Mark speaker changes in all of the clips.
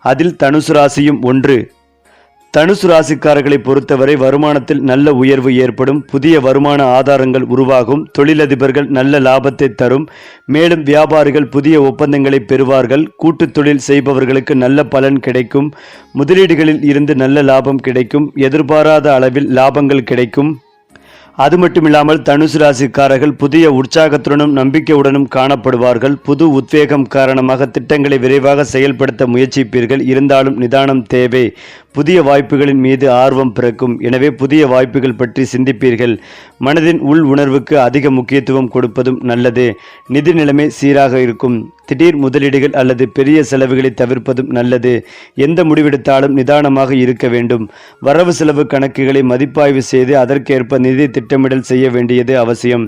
Speaker 1: அதில் தனுசு ராசியும் ஒன்று. தனுசு ராசிக்காரர்களை பொறுத்தவரை வருமானத்தில் நல்ல உயர்வு ஏற்படும் புதிய வருமான ஆதாரங்கள் உருவாகும் தொழிலதிபர்கள் நல்ல லாபத்தை தரும் மேலும் வியாபாரிகள் புதிய ஒப்பந்தங்களை பெறுவார்கள் கூட்டுத் தொழில் செய்பவர்களுக்கு நல்ல பலன் கிடைக்கும் முதலீடுகளில் இருந்து நல்ல லாபம் கிடைக்கும் எதிர்பாராத அளவில் லாபங்கள் கிடைக்கும். அது மட்டுமில்லாமல் தனுசு ராசிக்காரர்கள் புதிய உற்சாகத்துடனும் நம்பிக்கையுடனும் காணப்படுவார்கள். புது உத்வேகம் காரணமாக திட்டங்களை விரைவாக செயல்படுத்த முயற்சிப்பீர்கள். இருந்தாலும் நிதானம் தேவை. புதிய வாய்ப்புகளின் மீது ஆர்வம் பிறக்கும். எனவே புதிய வாய்ப்புகள் பற்றி சிந்திப்பீர்கள். மனதின் உள் உணர்வுக்கு அதிக முக்கியத்துவம் கொடுப்பதும் நல்லது. நிதி நிலைமை சீராக இருக்கும். திடீர் முதலீடுகள் அல்லது பெரிய செலவுகளை தவிர்ப்பதும் நல்லது. எந்த முடிவெடுத்தாலும் நிதானமாக இருக்க வேண்டும். வரவு செலவு கணக்குகளை மதிப்பாய்வு செய்து அதற்கேற்ப நிதி திட்டமிடல் செய்ய வேண்டியது அவசியம்.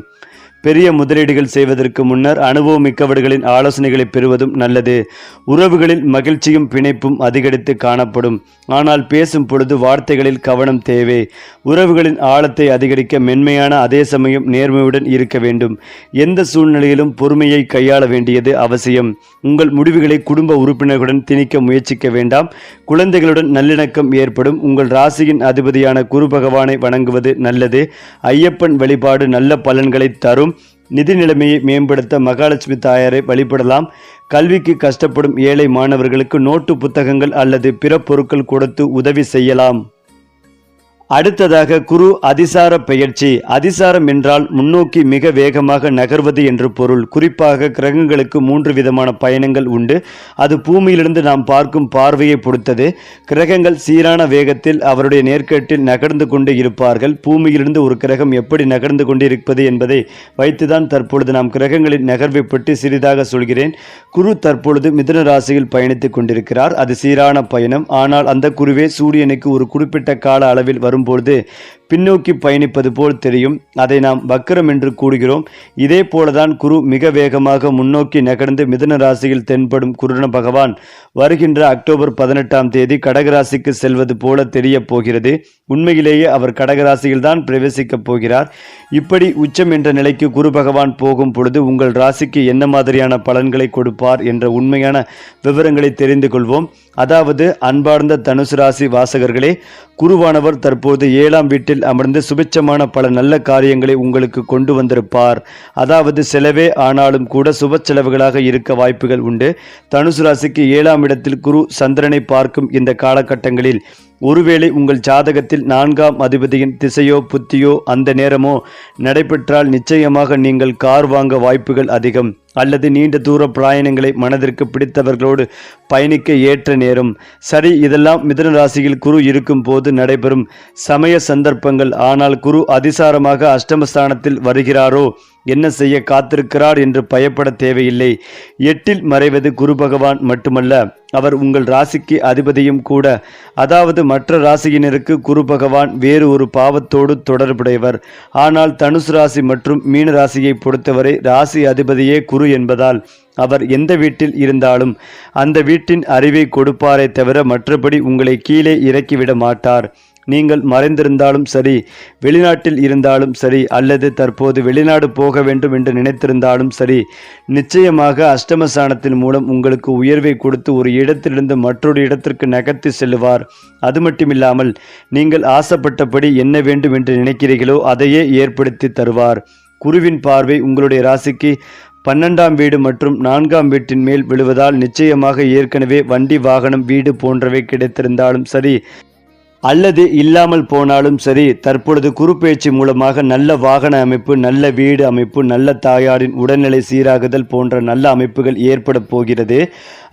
Speaker 1: பெரிய முதலீடுகள் செய்வதற்கு முன்னர் அனுபவம் மிக்கவர்களின் ஆலோசனைகளை பெறுவதும் நல்லது. உறவுகளில் மகிழ்ச்சியும் பிணைப்பும் அதிகரித்து காணப்படும். ஆனால் பேசும் பொழுது வார்த்தைகளில் கவனம் தேவை. உறவுகளின் ஆழத்தை அதிகரிக்க மென்மையான அதே சமயம் நேர்மையுடன் இருக்க வேண்டும். எந்த சூழ்நிலையிலும் பொறுமையை கையாள வேண்டியது அவசியம். உங்கள் முடிவுகளை குடும்ப உறுப்பினர்களுடன் திணிக்க முயற்சிக்க வேண்டாம். குழந்தைகளுடன் நல்லிணக்கம் ஏற்படும். உங்கள் ராசியின் அதிபதியான குரு பகவானை வணங்குவது நல்லது. ஐயப்பன் வழிபாடு நல்ல பலன்களை தரும். நிதி நிலைமையை மேம்படுத்த மகாலட்சுமி தாயாரை வழிபடலாம். கல்விக்கு கஷ்டப்படும் ஏழை மாணவர்களுக்கு நோட்டு புத்தகங்கள் அல்லது பிற பொருட்கள் கொடுத்து உதவி செய்யலாம். அடுத்ததாக குரு அதிசார பெயர்ச்சி. அதிசாரம் என்றால் முன்னோக்கி மிக வேகமாக நகர்வது என்று பொருள். குறிப்பாக கிரகங்களுக்கு மூன்று விதமான பயணங்கள் உண்டு. அது பூமியிலிருந்து நாம் பார்க்கும் பார்வையை பொறுத்தது. கிரகங்கள் சீரான வேகத்தில் அவருடைய நேர்கட்டில் நகர்ந்து கொண்டு இருப்பார்கள். பூமியிலிருந்து ஒரு கிரகம் எப்படி நகர்ந்து கொண்டிருப்பது என்பதை வைத்துதான் தற்பொழுது நாம் கிரகங்களின் நகர்வை பற்றி சிறிதாக சொல்கிறேன். குரு தற்பொழுது மிதுன ராசியில் பயணித்துக் கொண்டிருக்கிறார். அது சீரான பயணம். ஆனால் அந்த குருவே சூரியனுக்கு ஒரு குறிப்பிட்ட கால அளவில் வரும் border பின்னோக்கி பயணிப்பது போல் தெரியும். அதை நாம் வக்கரம் என்று கூறுகிறோம். இதே போலதான் குரு மிக வேகமாக முன்னோக்கி நகர்ந்து மிதுன ராசியில் தென்படும் குருண பகவான் வருகின்ற அக்டோபர் பதினெட்டாம் தேதி கடகராசிக்கு செல்வது போல தெரிய போகிறது. உண்மையிலேயே அவர் கடகராசியில் தான் பிரவேசிக்கப் போகிறார். இப்படி உச்சம் என்ற நிலைக்கு குரு பகவான் போகும் பொழுது உங்கள் ராசிக்கு என்ன மாதிரியான பலன்களை கொடுப்பார் என்ற உண்மையான விவரங்களை தெரிந்து கொள்வோம். அதாவது அன்பார்ந்த தனுசு ராசி வாசகர்களே குருவானவர் தற்போது ஏழாம் வீட்டில் அமர்ந்து சுபிச்சமான பல நல்ல காரியங்களை உங்களுக்கு கொண்டு வந்திருப்பார். அதாவது செலவே ஆனாலும் கூட சுப செலவுகளாக இருக்க வாய்ப்புகள் உண்டு. தனுசு ராசிக்கு ஏழாம் இடத்தில் குரு சந்திரனை பார்க்கும் இந்த காலகட்டங்களில் ஒருவேளை உங்கள் ஜாதகத்தில் நான்காம் அதிபதியின் திசையோ புத்தியோ அந்த நேரமோ நடைபெற்றால் நிச்சயமாக நீங்கள் கார் வாங்க வாய்ப்புகள் அதிகம். அல்லது நீண்ட தூர பிராயணங்களை மனதிற்கு பிடித்தவர்களோடு பயணிக்க ஏற்ற நேரம். சரி இதெல்லாம் மிதன ராசியில் குரு இருக்கும் போது நடைபெறும் சமய சந்தர்ப்பங்கள். ஆனால் குரு அதிசாரமாக அஷ்டமஸ்தானத்தில் வருகிறாரோ? என்ன செய்ய காத்திருக்கிறார் என்று பயப்பட தேவையில்லை. எட்டில் மறைவது குரு பகவான் மட்டுமல்ல அவர் உங்கள் ராசிக்கு அதிபதியும் கூட. அதாவது மற்ற ராசியினருக்கு குரு பகவான் வேறு ஒரு பாவத்தோடு தொடர்புடையவர். ஆனால் தனுசு ராசி மற்றும் மீன ராசியை பொறுத்தவரை ராசி அதிபதியே குரு என்பதால் அவர் எந்த வீட்டில் இருந்தாலும் அந்த வீட்டின் அறிவை கொடுப்பாரே தவிர மற்றபடி உங்களை கீழே இறக்கிவிட மாட்டார். நீங்கள் மறைந்திருந்தாலும் சரி வெளிநாட்டில் இருந்தாலும் சரி அல்லது தற்போது வெளிநாடு போக வேண்டும் என்று நினைத்திருந்தாலும் சரி நிச்சயமாக அஷ்டமசானத்தின் மூலம் உங்களுக்கு உயர்வை கொடுத்து ஒரு இடத்திலிருந்து மற்றொரு இடத்திற்கு நகர்த்தி செல்லுவார். அது மட்டுமில்லாமல் நீங்கள் ஆசைப்பட்டபடி என்ன வேண்டும் என்று நினைக்கிறீர்களோ அதையே ஏற்படுத்தி தருவார். குருவின் பார்வை உங்களுடைய ராசிக்கு பன்னெண்டாம் வீடு மற்றும் நான்காம் வீட்டின் மேல் விழுவதால் நிச்சயமாக ஏற்கனவே வண்டி வாகனம் வீடு போன்றவை கிடைத்திருந்தாலும் சரி அல்லது இல்லாமல் போனாலும் சரி தற்பொழுது குறுப்பெயர்ச்சி மூலமாக நல்ல வாகன அமைப்பு நல்ல வீடு அமைப்பு நல்ல தாயாரின் உடல்நிலை சீராகுதல் போன்ற நல்ல அமைப்புகள் ஏற்பட போகிறது.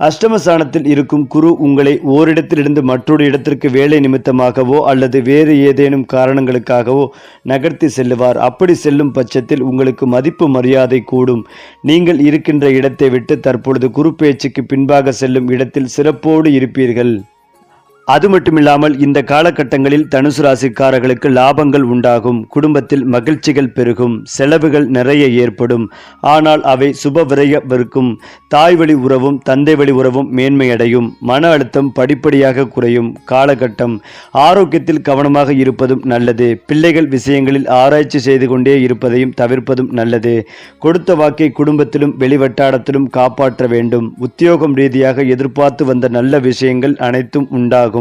Speaker 1: அஷ்டமஸ்தானத்தில் இருக்கும் குரு உங்களை ஓரிடத்திலிருந்து மற்றொரு இடத்திற்கு வேலை நிமித்தமாகவோ அல்லது வேறு ஏதேனும் காரணங்களுக்காகவோ நகர்த்தி செல்லுவார். அப்படி செல்லும் பட்சத்தில் உங்களுக்கு மதிப்பு மரியாதை கூடும். நீங்கள் இருக்கின்ற இடத்தை விட்டு தற்பொழுது குறுப்பெயர்ச்சிக்கு பின்பாக செல்லும் இடத்தில் சிறப்போடு இருப்பீர்கள். அது மட்டுமில்லாமல் இந்த காலகட்டங்களில் தனுசு ராசிக்காரர்களுக்கு லாபங்கள் உண்டாகும் குடும்பத்தில் மகிழ்ச்சிகள் பெருகும் செலவுகள் நிறைய ஏற்படும். ஆனால் அவை சுப விரையவிருக்கும் தாய் வழி உறவும் தந்தை வழி உறவும் மேன்மையடையும். மன அழுத்தம் படிப்படியாக குறையும். காலகட்டம் ஆரோக்கியத்தில் கவனமாக இருப்பதும் நல்லது. பிள்ளைகள் விஷயங்களில் ஆராய்ச்சி செய்து கொண்டே இருப்பதையும் தவிர்ப்பதும் நல்லது. கொடுத்த வாக்கை குடும்பத்திலும் வெளிவட்டாரத்திலும் காப்பாற்ற வேண்டும். உத்தியோகம் ரீதியாக எதிர்பார்த்து வந்த நல்ல விஷயங்கள் அனைத்தும் உண்டாகும்.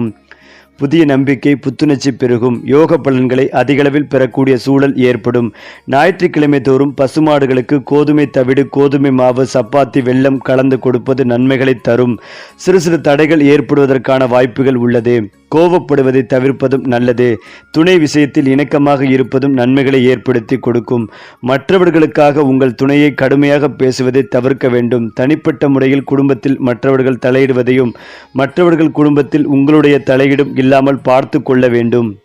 Speaker 1: புதிய நம்பிக்கை புத்துணர்ச்சி பெருகும். யோக பலன்களை அதிகளவில் பெறக்கூடிய சூழல் ஏற்படும். ஞாயிற்றுக்கிழமை தோறும் பசுமாடுகளுக்கு கோதுமை தவிடு கோதுமை மாவு சப்பாத்தி வெள்ளம் கலந்து கொடுப்பது நன்மைகளை தரும். சிறு சிறு தடைகள் ஏற்படுவதற்கான வாய்ப்புகள் உள்ளது. கோபப்படுவதை தவிர்ப்பதும் நல்லது. துணை விஷயத்தில் இணக்கமாக இருப்பதும் நன்மைகளை ஏற்படுத்தி கொடுக்கும். மற்றவர்களுக்காக உங்கள் துணையை கடுமையாக பேசுவதை தவிர்க்க வேண்டும். தனிப்பட்ட முறையில் குடும்பத்தில் மற்றவர்கள் தலையிடுவதையும் மற்றவர்கள் குடும்பத்தில் உங்களுடைய தலையீடும் இல்லாமல் பார்த்து கொள்ள வேண்டும்.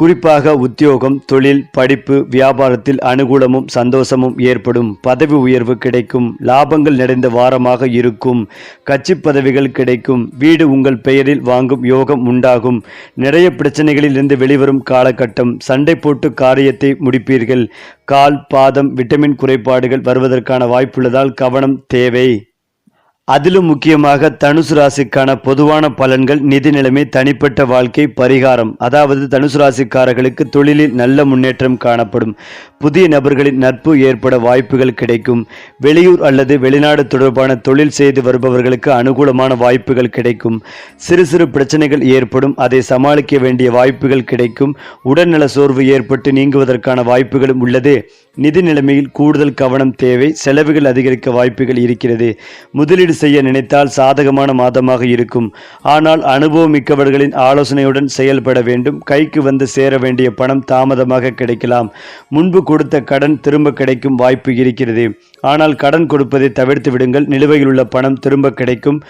Speaker 1: குறிப்பாக உத்தியோகம் தொழில் படிப்பு வியாபாரத்தில் அனுகூலமும் சந்தோஷமும் ஏற்படும். பதவி உயர்வு கிடைக்கும். லாபங்கள் நிறைந்த வாரமாக இருக்கும். கட்சி பதவிகள் கிடைக்கும். வீடு உங்கள் பெயரில் வாங்கும் யோகம் உண்டாகும். நிறைய பிரச்சனைகளில் இருந்து வெளிவரும் காலகட்டம். சண்டை போட்டு காரியத்தை முடிப்பீர்கள். கால் பாதம் விட்டமின் குறைபாடுகள் வருவதற்கான வாய்ப்புள்ளதால் கவனம் தேவை. அதிலும் முக்கியமாக தனுசு ராசிக்கான பொதுவான பலன்கள் நிதி நிலைமை தனிப்பட்ட வாழ்க்கை பரிகாரம். அதாவது தனுசு ராசிக்காரர்களுக்கு தொழிலில் நல்ல முன்னேற்றம் காணப்படும். புதிய நபர்களின் நட்பு ஏற்பட வாய்ப்புகள் கிடைக்கும். வெளியூர் அல்லது வெளிநாடு தொடர்பான தொழில் செய்து வருபவர்களுக்கு அனுகூலமான வாய்ப்புகள் கிடைக்கும். சிறு சிறு பிரச்சனைகள் ஏற்படும். அதை சமாளிக்க வேண்டிய வாய்ப்புகள் கிடைக்கும். உடல்நல சோர்வு ஏற்பட்டு நீங்குவதற்கான வாய்ப்புகளும் உள்ளது. நிதி நிலைமையில் கூடுதல் கவனம் தேவை. செலவுகள் அதிகரிக்க வாய்ப்புகள் இருக்கிறது. முதலீடு செய்ய நினைத்தால் சாதகமான மாதமாக இருக்கும். ஆனால் அனுபவம் மிக்கவர்களின் ஆலோசனையுடன் செயல்பட வேண்டும். கைக்கு வந்து சேர வேண்டிய பணம் தாமதமாக கிடைக்கலாம். முன்பு கொடுத்த கடன் திரும்ப கிடைக்கும் வாய்ப்பு இருக்கிறது. ஆனால் கடன் கொடுப்பதை தவிர்த்து விடுங்கள். நிலுவையில் உள்ள பணம் திரும்ப கிடைக்கும்.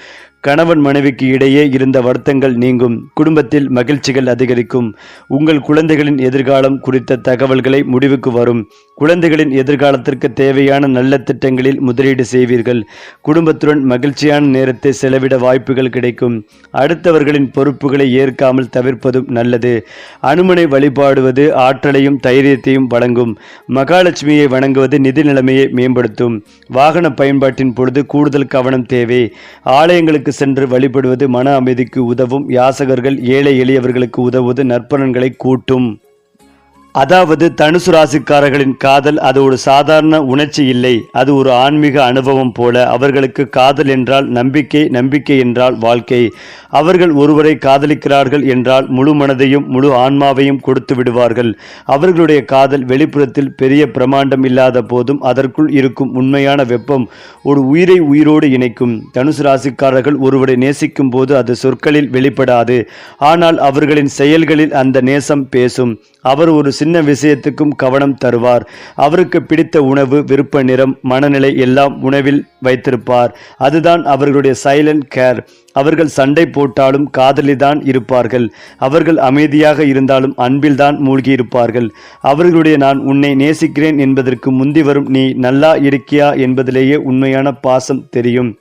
Speaker 1: கணவன் மனைவிக்கு இடையே இருந்த வருத்தங்கள் நீங்கும். குடும்பத்தில் மகிழ்ச்சிகள் அதிகரிக்கும். உங்கள் குழந்தைகளின் எதிர்காலம் குறித்த தகவல்களை முடிவுக்கு வரும். குழந்தைகளின் எதிர்காலத்திற்கு தேவையான நல்ல திட்டங்களில் முதலீடு செய்வீர்கள். குடும்பத்துடன் மகிழ்ச்சியான நேரத்தை செலவிட வாய்ப்புகள் கிடைக்கும். அடுத்தவர்களின் பொறுப்புகளை ஏற்காமல் தவிர்ப்பதும் நல்லது. அனுமனை வழிபாடுவது ஆற்றலையும் தைரியத்தையும் வழங்கும். மகாலட்சுமியை வணங்குவது நிதி நிலைமையை மேம்படுத்தும். வாகன பயன்பாட்டின் பொழுது கூடுதல் கவனம் தேவை. ஆலயங்களுக்கு சென்று வழிபடுவது மன அமைதிக்கு உதவும். யாசகர்கள் ஏழை எளியவர்களுக்கு உதவுவது நற்பலன்களை கூட்டும். அதாவது தனுசு ராசிக்காரர்களின் காதல் அது ஒரு சாதாரண உணர்ச்சி இல்லை. அது ஒரு ஆன்மீக அனுபவம் போல. அவர்களுக்கு காதல் என்றால் நம்பிக்கை நம்பிக்கை என்றால் வாழ்க்கை. அவர்கள் ஒருவரை காதலிக்கிறார்கள் என்றால் முழு மனதையும் முழு ஆன்மாவையும் கொடுத்து விடுவார்கள். அவர்களுடைய காதல் வெளிப்புறத்தில் பெரிய பிரமாண்டம் இல்லாத போதும் அதற்குள் இருக்கும் உண்மையான வெப்பம் ஒரு உயிரை உயிரோடு இணைக்கும். தனுசு ராசிக்காரர்கள் ஒருவரை நேசிக்கும் போது அது சொற்களில் வெளிப்படாது. ஆனால் அவர்களின் செயல்களில் அந்த நேசம் பேசும். அவர் ஒரு சின்ன விஷயத்துக்கும் கவனம் தருவார். அவருக்கு பிடித்த உணவு விருப்ப நிறம் மனநிலை எல்லாம் உணவில் வைத்திருப்பார். அதுதான் அவர்களுடைய சைலண்ட் கேர் அவர்கள் சண்டை போட்டாலும் காதலிதான் இருப்பார்கள். அவர்கள் அமைதியாக இருந்தாலும் அன்பில்தான் மூழ்கியிருப்பார்கள். அவர்களுடைய நான் உன்னை நேசிக்கிறேன் என்பதற்கு முந்தி வரும் நீ நல்லா இருக்கியா என்பதிலேயே உண்மையான பாசம் தெரியும்.